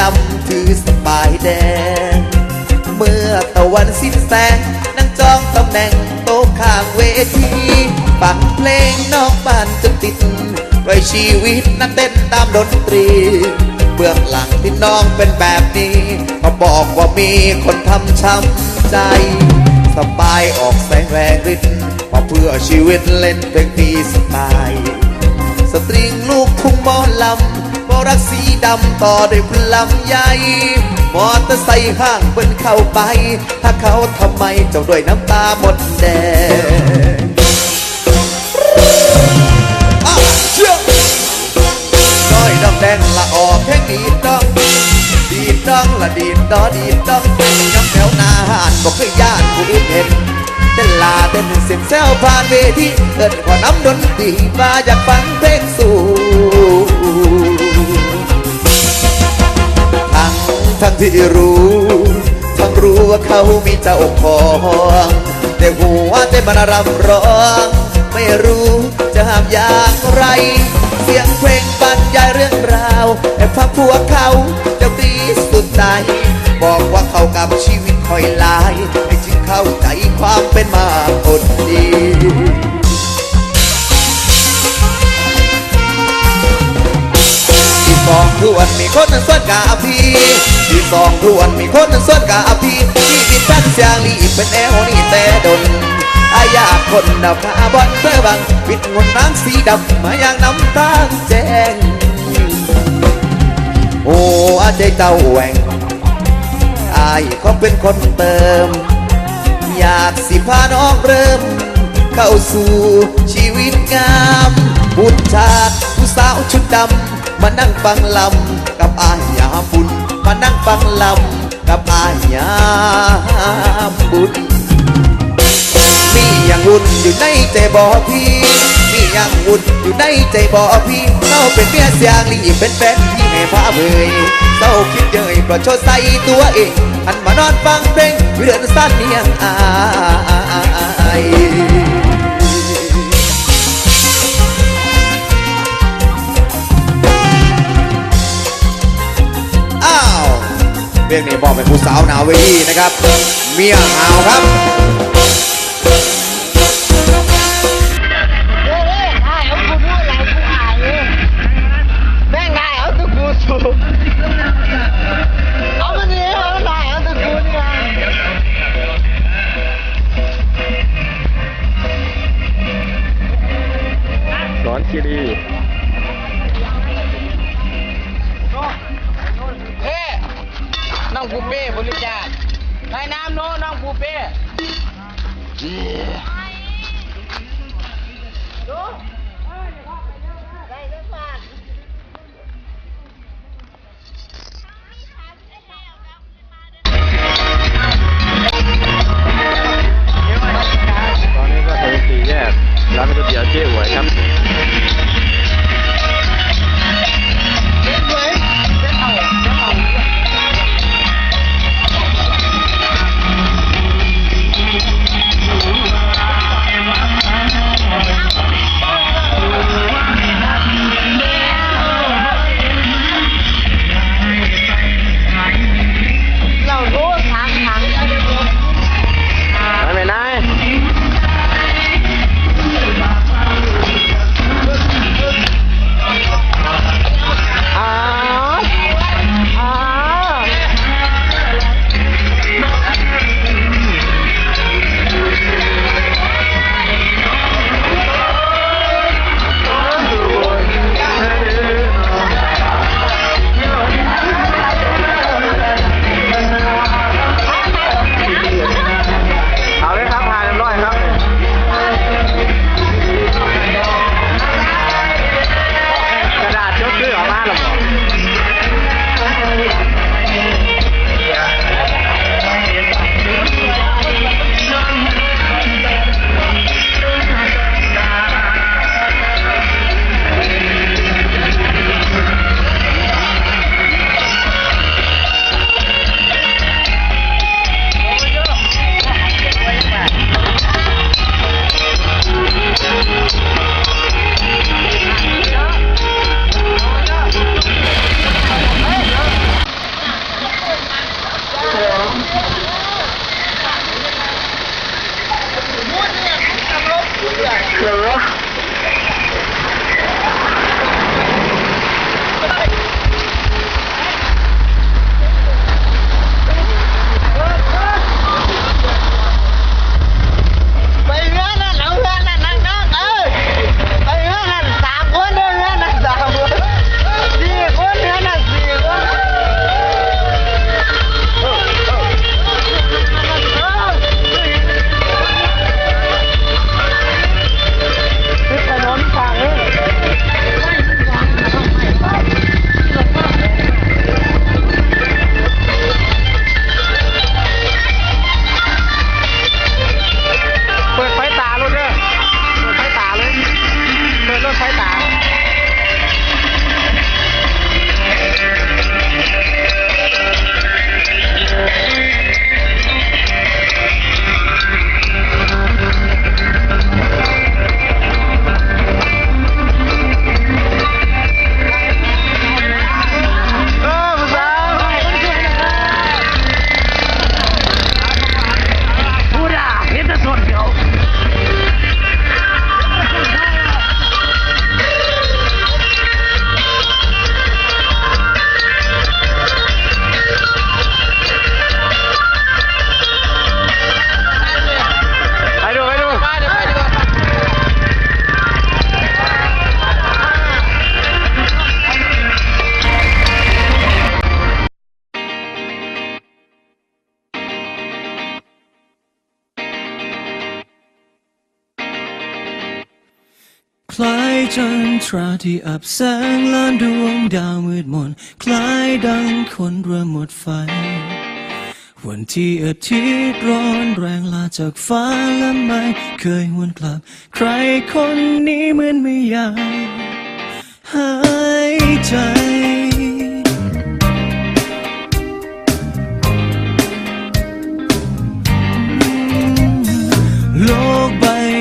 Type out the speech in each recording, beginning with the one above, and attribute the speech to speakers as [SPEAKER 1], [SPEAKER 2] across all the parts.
[SPEAKER 1] ดำถือสบายแดง เมื่อตะวันสิ้นแสงนั่งจองตำแหน่งโต๊ะข้างเวทีฟังเพลงนอกบ้านจนติดไว้ชีวิตนักเต้นตามดนตรีเบื้องหลังที่น้องเป็นแบบนี้มาบอกว่ามีคนทำช้ำใจ สบายออกแสงแรงฤทธิ์มาเพื่อชีวิตเล่นเพลงดีสไตล์สตริงลูกทุ่งหมอลำ บรักสีดำต่อด้วยพลำใหญ่มอเตอร์ไซค์ห้างเปิ้นเข้าไป ถ้าเขาทำไมเจ้าด้วยน้ำตาหมดแดงอะเชื่อน้อยดอกแดงละออกแค่ดีดดองดีดดองละดีดดอดีดดองย้ำแถวหน้าหานบอกเคยย่านผู้อื่นเห็นเต้นลาเต้นเสียงแซวผ่านเวทีเอินขอน้ำดนตรีมาอยากฟังเพลงสู่ทั้ ทั้งที่รู้ ทั้งรู้ว่าเขามีเจ้าของแต่หัวใจมันรำร้อง ไม่รู้จะห้ามอย่างไร เสียงเพลงบรรยายเรื่องราวให้ฟังพวเขาจะดีสุดใจ บอกว่าเขากับชีวิตคอยลายไม่จึงเข้าใจความเป็นมาคนดี สองทวนมีคนนั้นส่วนกาพี่ที่สองทวนมีคนนั้นส่วนกาพี่ที่ดินแป้นเสียงลีเป็นแนวนี่แต่ดนอายาคนดาวคาบอนเพื่อบังปิดงนน้ำสีดำมาอย่างน้ำตาแจ้งโอ้อาใจเจ้าแหวงอายเขาเป็นคนเติม อยากสิพาน้องเริ่ม เข้าสู่ชีวิตงามบุญจากผู้สาวชุดดำ มานั่งฟังลำกับอายยามบุญมานั่งฟังลำกับอายยามบุญมีอย่างวุ่นอยู่ในใจบ่พี่ มีอย่างวุ่นอยู่ในใจบ่พี่เราเป็นเมียเสียงลีเป็นแฟนที่ให้พาเบยเศร้าคิดเยยประชดใส่ตัวเองหันมานอนฟังเพลงเรือนสั้นเนียงอาย เพลงนี้บอกเป็นผู้สาวหนาวเวทีนะครับ เมียหาวครับ
[SPEAKER 2] ค
[SPEAKER 3] ล้าย
[SPEAKER 4] จันทราที่อับแสงล้านดวงดาวมืดมน คล้ายดังคนเริ่มหมดไฟ วันที่อาทิตย์ร้อนแรงลาจากฟ้าและไม่เคยหวนกลับ ใครคนนี้เหมือนไม่อยากหายใจ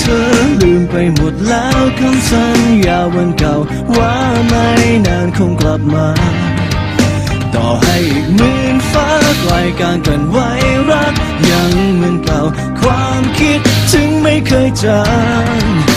[SPEAKER 5] เธ
[SPEAKER 4] อลืมไปหมดแล้วคำสัญญาวันเก่า ว่าไม่นานคงกลับมา ต่อให้อีกหมื่นฟ้าไกลการกันไว้รัก ยังเหมือนเก่า ความคิดถึงไม่เคยจาง